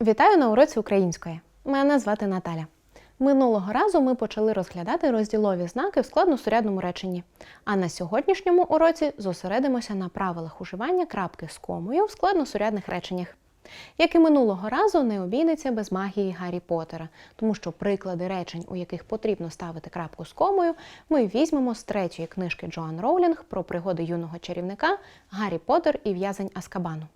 Вітаю на уроці української. Мене звати Наталя. Минулого разу ми почали розглядати розділові знаки в складносурядному реченні. А на сьогоднішньому уроці зосередимося на правилах уживання крапки з комою в складносурядних реченнях. Як і минулого разу, не обійдеться без магії Гаррі Поттера, тому що приклади речень, у яких потрібно ставити крапку з комою, ми візьмемо з третьої книжки Джоан Роулінг про пригоди юного чарівника Гаррі Поттер і в'язень Аскабану.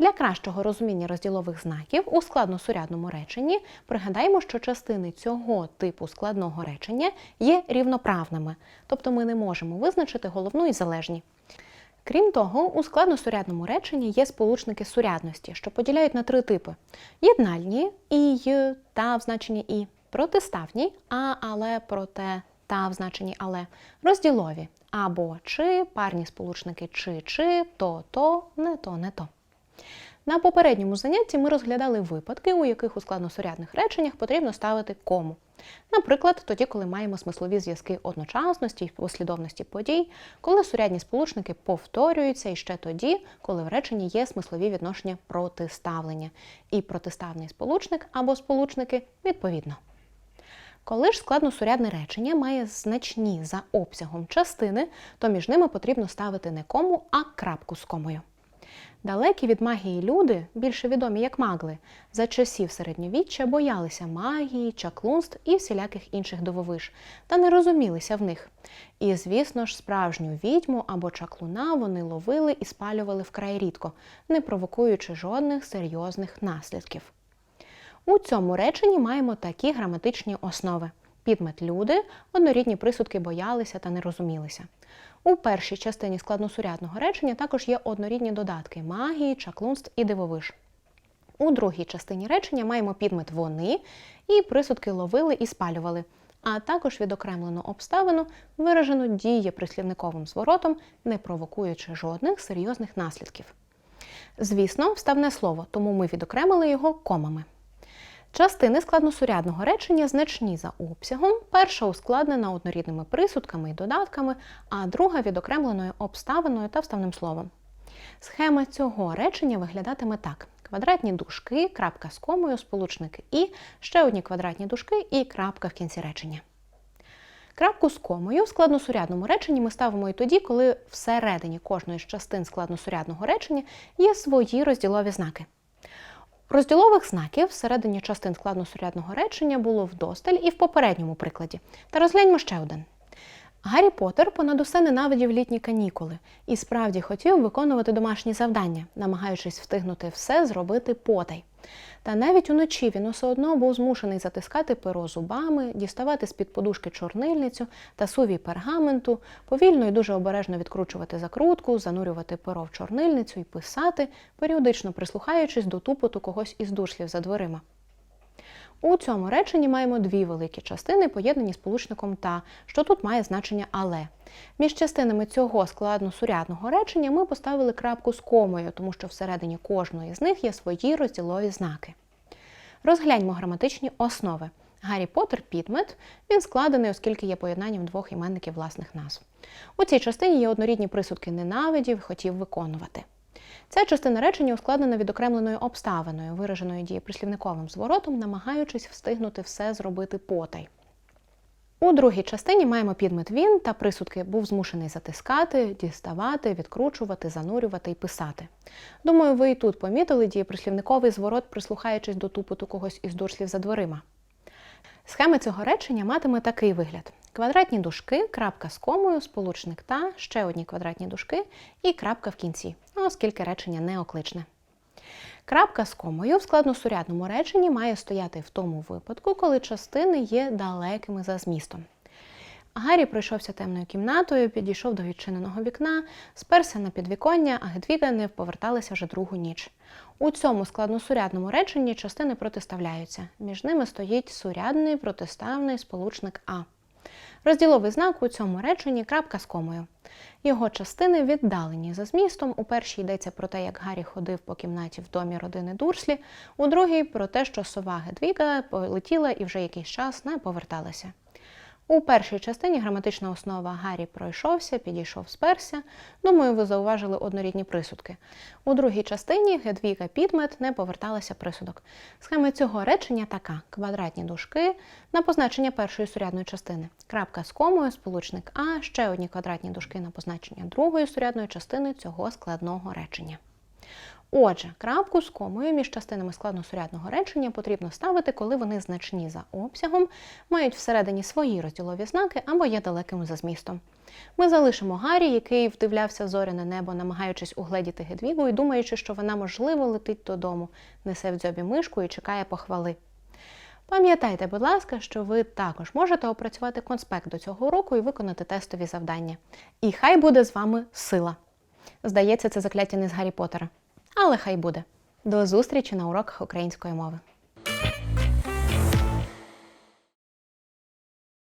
Для кращого розуміння розділових знаків у складносурядному реченні пригадаємо, що частини цього типу складного речення є рівноправними, тобто ми не можемо визначити головну і залежні. Крім того, у складносурядному реченні є сполучники сурядності, що поділяють на три типи: єднальні і та в значенні і, протиставні, а але проте та в значенні але, розділові або чи, парні сполучники чи чи, то то, не то, не то. На попередньому занятті ми розглядали випадки, у яких у складносурядних реченнях потрібно ставити кому. Наприклад, тоді, коли маємо смислові зв'язки одночасності і послідовності подій, коли сурядні сполучники повторюються, і ще тоді, коли в реченні є смислові відношення протиставлення, і протиставний сполучник або сполучники відповідно. Коли ж складносурядне речення має значні за обсягом частини, то між ними потрібно ставити не кому, а крапку з комою. Далекі від магії люди, більше відомі як магли, за часів середньовіччя боялися магії, чаклунств і всіляких інших дивовиж, та не розумілися в них. І, звісно ж, справжню відьму або чаклуна вони ловили і спалювали вкрай рідко, не провокуючи жодних серйозних наслідків. У цьому реченні маємо такі граматичні основи. Підмет люди, однорідні присудки боялися та не розумілися. У першій частині складносурядного речення також є однорідні додатки магії, чаклунств і дивовиж. У другій частині речення маємо підмет вони і присудки ловили і спалювали, а також відокремлену обставину, виражену дієприслівниковим зворотом, не провокуючи жодних серйозних наслідків. Звісно, вставне слово, тому ми відокремили його комами. Частини складносурядного речення значні за обсягом. Перша ускладнена однорідними присудками і додатками, а друга відокремленою обставиною та вставним словом. Схема цього речення виглядатиме так: квадратні дужки, крапка з комою, сполучник і, ще одні квадратні дужки і крапка в кінці речення. Крапку з комою в складносурядному реченні ми ставимо і тоді, коли всередині кожної з частин складносурядного речення є свої розділові знаки. Розділових знаків всередині частин складносурядного речення було вдосталь і в попередньому прикладі. Та розгляньмо ще один. Гаррі Поттер понад усе ненавидів літні канікули і справді хотів виконувати домашні завдання, намагаючись встигнути все зробити потай. Та навіть уночі він усе одно був змушений затискати перо зубами, діставати з-під подушки чорнильницю та сувій пергаменту, повільно і дуже обережно відкручувати закрутку, занурювати перо в чорнильницю і писати, періодично прислухаючись до тупоту когось із душлів за дверима. У цьому реченні маємо дві великі частини, поєднані сполучником та, що тут має значення але. Між частинами цього складно-сурядного речення ми поставили крапку з комою, тому що всередині кожної з них є свої розділові знаки. Розгляньмо граматичні основи. Гаррі Поттер підмет, він складений, оскільки є поєднанням двох іменників власних назв. У цій частині є однорідні присудки ненавидів, хотів виконувати. Ця частина речення ускладнена відокремленою обставиною, вираженою дієприслівниковим зворотом, намагаючись встигнути все зробити потай. У другій частині маємо підмет він та присудки був змушений затискати, діставати, відкручувати, занурювати і писати. Думаю, ви і тут помітили дієприслівниковий зворот, прислухаючись до тупоту когось із дурслів за дверима. Схема цього речення матиме такий вигляд: квадратні дужки, крапка з комою, сполучник та, ще одні квадратні дужки і крапка в кінці, оскільки речення не окличне. Крапка з комою в складносурядному реченні має стояти в тому випадку, коли частини є далекими за змістом. Гаррі пройшовся темною кімнатою, підійшов до відчиненого вікна, сперся на підвіконня, а Гедвіга не поверталася вже другу ніч. У цьому складносурядному реченні частини протиставляються. Між ними стоїть сурядний протиставний сполучник А. Розділовий знак у цьому реченні крапка з комою. Його частини віддалені за змістом. У першій йдеться про те, як Гаррі ходив по кімнаті в домі родини Дурслі, у другій про те, що сова Гедвіга полетіла і вже якийсь час не поверталася. У першій частині граматична основа Гаррі пройшовся, підійшов, сперся. Думаю, ви зауважили однорідні присудки. У другій частині Гедвіга Підмет не поверталася присудок. Схема цього речення така: квадратні дужки на позначення першої сурядної частини. Крапка з комою, сполучник А, ще одні квадратні дужки на позначення другої сурядної частини цього складного речення. Отже, крапку з комою між частинами складносурядного речення потрібно ставити, коли вони значні за обсягом, мають всередині свої розділові знаки або є далекими за змістом. Ми залишимо Гаррі, який вдивлявся зоряне небо, намагаючись угледіти Гедвігу і думаючи, що вона, можливо, летить додому, несе в дзьобі мишку і чекає похвали. Пам'ятайте, будь ласка, що ви також можете опрацювати конспект до цього уроку і виконати тестові завдання. І хай буде з вами сила. Здається, це закляття не з Гаррі Поттера. Але хай буде. До зустрічі на уроках української мови.